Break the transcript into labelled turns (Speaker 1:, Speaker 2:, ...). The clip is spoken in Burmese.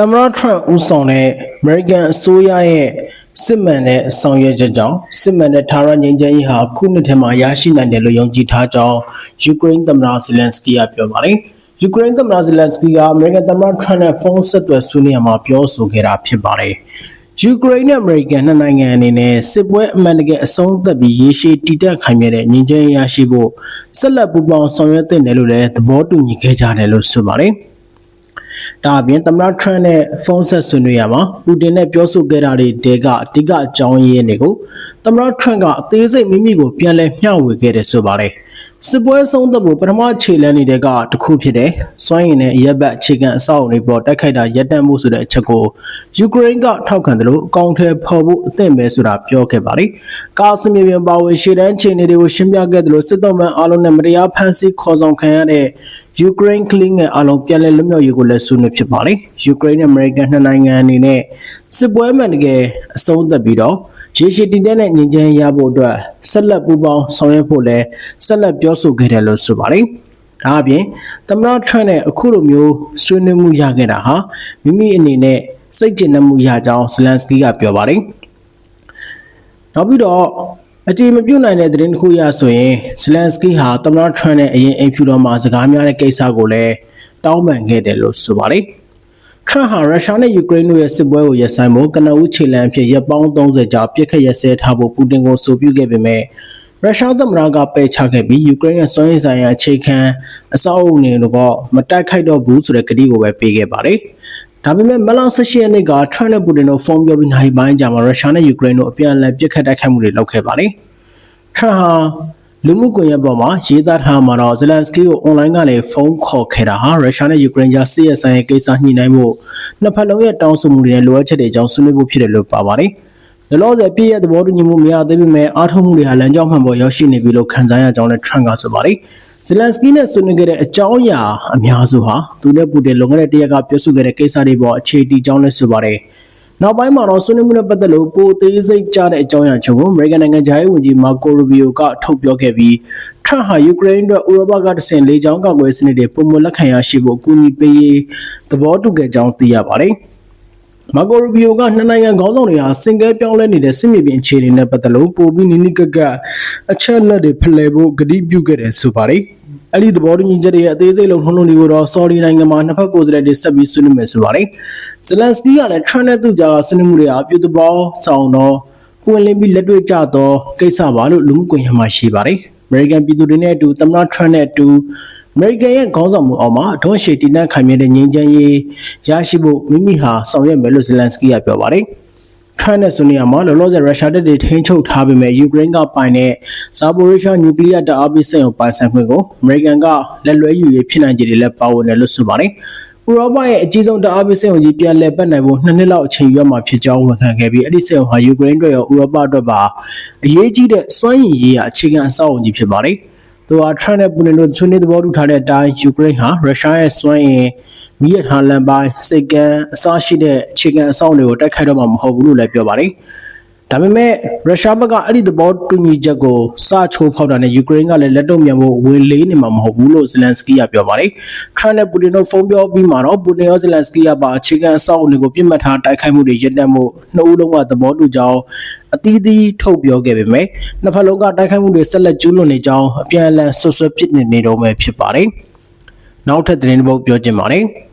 Speaker 1: သမ္မတထရန့်ဦးဆောင်တဲ့ American အစိုးရရဲ့စစ်မှန်တဲ့ဆောင်ရွက်ချက်ကြောင့်စစ်မှန်တဲ့ထာဝရငြိမ်းချမ်းရေးဟာခုနှစ်ထဲမှာရရှိနိုင်တယ်လို့ယုံကြည်ထားကြောင်းယူကရိန်းသမ္မတဇလန်စကီကပြောပါတယ်။ယူကရိန်းသမ္မတဇလန်စကီက American သမ္မတထရန့်နဲ့ဖုန်းဆက်သွယ်ဆွေးနွေးရမှာပြောဆိုခဲ့တာဖြစ်ပါတယ်။ယူကရိန်းနဲ့အမေရိကန်နှစ်နိုင်ငံအနေနဲ့စစ်ပွဲအမှန်တကယ်အဆုံးသတ်ပြီးရေရှည်တည်တံ့ခိုင်မြဲတဲ့ငြိမ်းချမ်းရေးရရှိဖို့ဆက်လက်ပူးပေါင်းဆောင်ရွက်သင့်တယ်လို့လည်းသဘောတူညီခဲ့ကြတယ်လို့ဆိုပါတယ်။ ဒါအပြင်သမ္မတထရန့်နဲ့ဖုန်းဆက်ဆွေးနွေးရမှာပူတင်နဲ့ပြောဆိုခဲ့တာတွေတဲကအဓိကအကြောင်းရင်းတွေကိုသမ္မတထရန့်ကအသေးစိတ်မိမိကိုပြန်လည်မျှဝေခဲ့တယ်ဆိုပါတယ်စစ်ပွဲဆုံးသက်ဖို့ပထမခြေလှမ်းနေတဲ့ကတစ်ခုဖြစ်တဲ့စွမ်းရည်နဲ့ရပ်ဘက်အခြေခံအဆောက်အအုံတွေပေါ်တိုက်ခိုက်တာရပ်တန့်မှုဆိုတဲ့အချက်ကိုယူကရိန်းကထောက်ခံတယ်လို့အကောင့်ထဲဖော်ဖို့အသင့်ပဲဆိုတာပြောခဲ့ပါတယ်။ကာစမီပြန်ပါဝင်ရှေ့တန်းခြေနေတွေကိုရှင်းပြခဲ့တယ်လို့စစ်တော်မှန်အားလုံးနဲ့မတရားဖမ်းဆီးခေါ်ဆောင်ခံရတဲ့ ယူကရိန်းကလင်းငယ်အားလုံးပြန်လည်လွတ်မြောက်ရေးကိုလည်းဆွေးနွေးဖြစ်ပါတယ်။ယူကရိန်းနဲ့အမေရိကန်နှစ်နိုင်ငံအနေနဲ့စစ်ပွဲမှန်တကယ်အဆုံးသတ်ပြီးတော့ရေရှည်တည်တဲ့ငြိမ်းချမ်းရေးရဖို့အတွက်ဆက်လက်ပူးပေါင်းဆောင်ရွက်ဖို့လည်းဆက်လက်ပြောဆိုခဲ့တယ်လို့ဆိုပါတယ်။ဒါအပြင်သမ္မတထရန့်နဲ့အခုလိုမျိုးဆွေးနွေးမှုရခဲ့တာဟာမိမိအနေနဲ့စိတ်ကျဉ်နှံ့မှုရကြောင်းဇလန်စကီကပြောပါတယ်။နောက်ပြီးတော့ အတီမပြုတ်နိုင်တဲ့သတင်းတစ်ခုရဆိုရင်ဇလန်စကီဟာသမ္မတထရန့်နဲ့အရင်အိမ်ဖြူတော်မှာစကားများတဲ့ကိစ္စကိုလည်းတောင်းပန်ခဲ့တယ်လို့ဆိုပါတယ်။ထရန့်ဟာရုရှားနဲ့ယူကရိန်းတို့ရဲ့စစ်ပွဲကိုရပ်ဆိုင်းဖို့ကနဦးခြေလှမ်းအဖြစ်ရပ်ပေါင်း30ကြာပြစ်ခတ်ရက်စဲထားဖို့ပူတင်ကိုဆိုပြုခဲ့ပေမဲ့ရုရှားသမ္မတကပယ်ချခဲ့ပြီးယူကရိန်းရဲ့စွမ်းရည်ဆိုင်ရာအခြေခံအဆောက်အအုံတွေကိုမတိုက်ခိုက်တော့ဘူးဆိုတဲ့ကတိကိုပဲပေးခဲ့ပါတယ်။ ဒါပေမဲ့မလောက်16ရက်နေ့ကထရန့်နဲ့ပူတင်တို့ဖုန်းပြောပြီးနိုင်ပိုင်းကြာမှာရုရှားနဲ့ယူကရိန်းတို့အပြန်အလှန်ပြစ်ခတ်တိုက်ခိုက်မှုတွေလုပ်ခဲ့ပါတယ်။ထရန့်ဟာလူမှုကွန်ရက်ပေါ်မှာရေးသားထားမှာတော့ဇလန်စကီကိုအွန်လိုင်းကနေဖုန်းခေါ်ခဲ့တာဟာရုရှားနဲ့ယူကရိန်းကြားစစ်ရေးဆိုင်ရာကိစ္စညှိနှိုင်းဖို့နှစ်ဖက်လုံးရဲ့တောင်းဆိုမှုတွေနဲ့လိုအပ်ချက်တွေအကြောင်းဆွေးနွေးဖို့ဖြစ်တယ်လို့ပါပါတယ်။လောလောဆယ်ပြည်ရဲ့သဘောတူညီမှုမရသေးပေမဲ့အားထုတ်မှုတွေဟာလမ်းကြောင်းမှန်ပေါ်ရောက်ရှိနေပြီလို့ခံစားရကြောင်းလည်းထရန့်ကဆိုပါတယ်။ ဇလန်စကီနဲ့ဆွေးနွေးခဲ့တဲ့အကြောင်းအရာအများစုဟာသူနဲ့ပူတင်လွန်ခဲ့တဲ့တရက်ကပြောဆိုခဲ့တဲ့ကိစ္စတွေပေါ်အခြေတည်ကြောင်းလည်းဆိုပါတယ်။နောက်ပိုင်းမှာတော့ဆွေးနွေးမှုနဲ့ပတ်သက်လို့ပိုသေးစိတ်ကြတဲ့အကြောင်းအရာချုပ်ကိုအမေရိကန်နိုင်ငံခြားရေးဝန်ကြီးမာကိုရူဘီယိုကထုတ်ပြောခဲ့ပြီးထရန့်ဟာယူကရိန်းအတွက်ဥရောပကတဆင်လေးချောင်းကောက်ွယ်စနစ်တွေပုံမလက်ခံရရှိဖို့အကူအညီပေးရေးသဘောတူခဲ့ကြောင်းသိရပါတယ်။မာကိုရူဘီယိုကနှစ်နိုင်ငံခေါင်းဆောင်တွေဟာစင်ကဲပြောင်းလဲနေတဲ့စစ်မြေပြင်အခြေအနေနဲ့ပတ်သက်လို့ပိုပြီးနိနိကကအချက်လက်တွေဖလှယ်ဖို့ကတိပြုခဲ့တယ်ဆိုပါတယ်။ အဲ့ဒီသဘောတူညီချက်တွေရဲ့အသေးစိတ်လုံးထုံးလုံးတွေကိုတော့ဆော်ဒီနိုင်ငံမှာနှစ်ဖက်ကိုယ်စားလှယ်တွေဆက်ပြီးဆွေးနွေးမယ်ဆိုပါတယ်။ဇလန်စကီကလည်းထရန့်နဲ့သူ့ကြားကဆွေးနွေးမှုတွေအပြုသဘောဆောင်တော့ပွင့်လင်းပြီးလက်တွေ့ကျသောကိစ္စပါလို့လူမှုကွန်ရက်မှာရှိပါတယ်။ American ပြည်သူတွေနဲ့အတူသမ္မတထရန့်နဲ့အတူ American ရဲ့ခေါင်းဆောင်မှုအောက်မှာအတွန်းရှည်တည်နှံ့ခိုင်မြဲတဲ့ငြိမ်းချမ်းရေးရရှိဖို့မိမိဟာဆောင်ရွက်မယ်လို့ဇလန်စကီကပြောပါတယ်။ ထရန့်နဲ့ဆိုနေရမှာလောလောဆယ်ရုရှားတပ်တွေထိန်းချုပ်ထားပေမဲ့ယူကရိန်းကပိုင်တဲ့ဇာပိုရီရှားနျူကလ িয়ার တပ်အားပေးစက်ရုံပိုင်ဆိုင်ခွင့်ကိုအမေရိကန်ကလက်လွဲယူရေးဖြစ်နိုင်ခြေတွေလည်းပါဝင်တယ်လို့ဆိုပါတယ်။ဥရောပရဲ့အကြီးဆုံးတအားပေးစက်ရုံကြီးပြန်လည်ပတ်နိုင်ဖို့နှစ်နှစ်လောက်အချိန်ယူရမှာဖြစ်ကြောင်းဝန်ခံခဲ့ပြီးအဲ့ဒီစက်ရုံဟာယူကရိန်းအတွက်ရောဥရောပအတွက်ပါအရေးကြီးတဲ့စွမ်းရည်ရေးရာအခြေခံအဆောက်အအုံကြီးဖြစ်ပါတယ်။ သူဟာထရန့်နဲ့ပူတင်တို့ဆွေးနွေးသဘောတူထားတဲ့အတိုင်းယူကရိန်းဟာရုရှားရဲ့စွမ်းရည်မီးရထားလမ်းပိုင်းစိတ်ကန်းအစားရှိတဲ့အခြေခံအဆောက်အအုံတွေကိုတိုက်ခိုက်တော့မှာမဟုတ်ဘူးလို့လည်းပြောပါတယ်။ ဒါပေမဲ့ရုရှားဘက်ကအဲ့ဒီသဘောတူညီချက်ကိုစချိုးဖောက်တာနဲ့ယူကရိန်းကလည်းလက်တော့မြန်ဖို့ဝင်လေးနေမှာမဟုတ်ဘူးလို့ဇလန်စကီကပြောပါတယ်။ထရန့်နဲ့ပူတင်တို့ဖုန်းပြောပြီးမှတော့ပူတင်ရောဇလန်စကီကပါအခြေခံအဆောက်အအုံတွေကိုပြစ်မှတ်ထားတိုက်ခိုက်မှုတွေရပ်တန့်မှုနှစ်ဦးလုံးကသဘောတူကြောင်းအသီးသီးထုတ်ပြောခဲ့ပေမဲ့နှစ်ဖက်လုံးကတိုက်ခိုက်မှုတွေဆက်လက်ကျူးလွန်နေကြောင်းအပြန်အလှန်ဆွဆွဲဖြစ်နေနေတော့မှဖြစ်ပါတယ်။နောက်ထပ်သတင်းတစ်ပုဒ်ပြောချင်ပါတယ်။